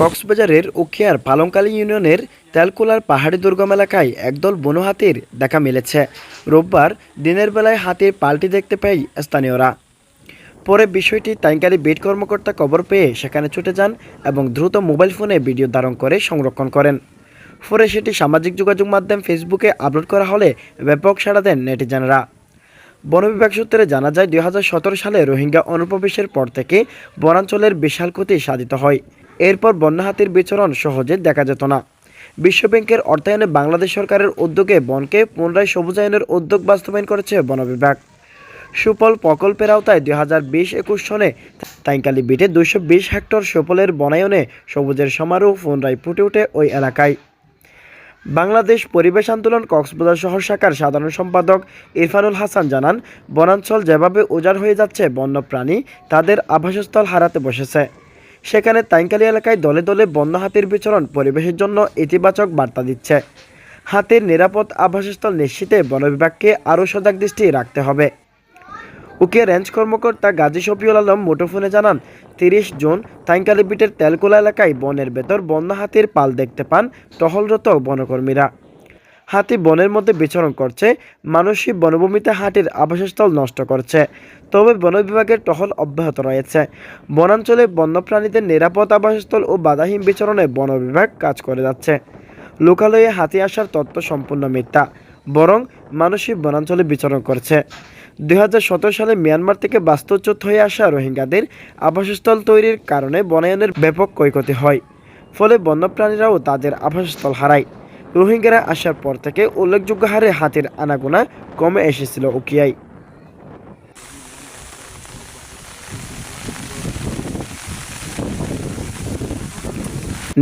কক্সবাজারের উখিয়ার পালংকালী ইউনিয়নের তেলকুলার পাহাড়ি দুর্গম এলাকায় একদল বনো হাতির দেখা মিলেছে। রোববার দিনের বেলায় হাতির পাল্টি দেখতে পেয়ে স্থানীয়রা। পরে বিষয়টি তাইকালি বেড কর্মকর্তা কবর পেয়ে সেখানে ছুটে যান এবং দ্রুত মোবাইল ফোনে ভিডিও ধারণ করে সংরক্ষণ করেন। পরে সেটি সামাজিক যোগাযোগ মাধ্যম ফেসবুকে আপলোড করা হলে ব্যাপক সাড়া দেন নেটিজেনরা। বন বিভাগ সূত্রে জানা যায়, দুই হাজার সতেরো সালে রোহিঙ্গা অনুপ্রবেশের পর থেকে বনাঞ্চলের বিশাল ক্ষতি সাধিত হয়। এরপর বন্য হাতির বিচরণ সহজে দেখা যেত না। বিশ্বব্যাংকের অর্থায়নে বাংলাদেশ সরকারের উদ্যোগে বনকে পুনরায় সবুজায়নের উদ্যোগ বাস্তবায়ন করেছে বন বিভাগ। সুফল প্রকল্পের আওতায় দুই হাজার বিশ একুশ সনে তাইকালি বিটে দুশো বিশ হেক্টর সুফলের বনায়নে সবুজের সমারোহ পুনরায় ফুটে ওঠে ওই এলাকায়। বাংলাদেশ পরিবেশ আন্দোলন কক্সবাজার শহর শাখার সাধারণ সম্পাদক ইরফানুল হাসান জানান, বনাঞ্চল যেভাবে উজাড় হয়ে যাচ্ছে বন্যপ্রাণী তাদের আবাসস্থল হারাতে বসেছে। সেখানে তাইকালি এলাকায় দলে দলে বন্য হাতির বিচরণ পরিবেশের জন্য ইতিবাচক বার্তা দিচ্ছে। হাতির নিরাপদ আবাসস্থল নিশ্চিতে বন বিভাগকে আরও সজাগ দৃষ্টি রাখতে হবে। উকিয়া রেঞ্জ কর্মকর্তা গাজী শফিউল আলম মুঠোফোনে জানান, তিরিশ জুন তাইকালি বিটের তেলকোলা এলাকায় বনের ভেতর বন্য হাতির পাল দেখতে পান টহলরত বনকর্মীরা। হাতি বনের মধ্যে বিচরণ করছে, মানুষই বনভূমিতে হাতির আবাসস্থল নষ্ট করছে। তবে বন বিভাগের টহল অব্যাহত রয়েছে। বনাঞ্চলে বন্যপ্রাণীদের নিরাপদ আবাসস্থল ও বাধাহীন বিচরণে বন বিভাগ কাজ করে যাচ্ছে। লোকালয়ে হাতি আসার তত্ত্ব সম্পূর্ণ মিথ্যা, বরং মানুষই বনাঞ্চলে বিচরণ করছে। দু হাজার সতেরো সালে মিয়ানমার থেকে বাস্তুচ্যুত হয়ে আসা রোহিঙ্গাদের আবাসস্থল তৈরির কারণে বনায়নের ব্যাপক ক্ষয়ক্ষতি হয়, ফলে বন্যপ্রাণীরাও তাদের আবাসস্থল হারায়। রোহিঙ্গারা আসার পর থেকে উল্লেখযোগ্য হারে হাতের আনাগোনা কমে এসেছিল উকিয়ায়।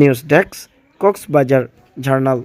News desk, Cox's Bazar journal.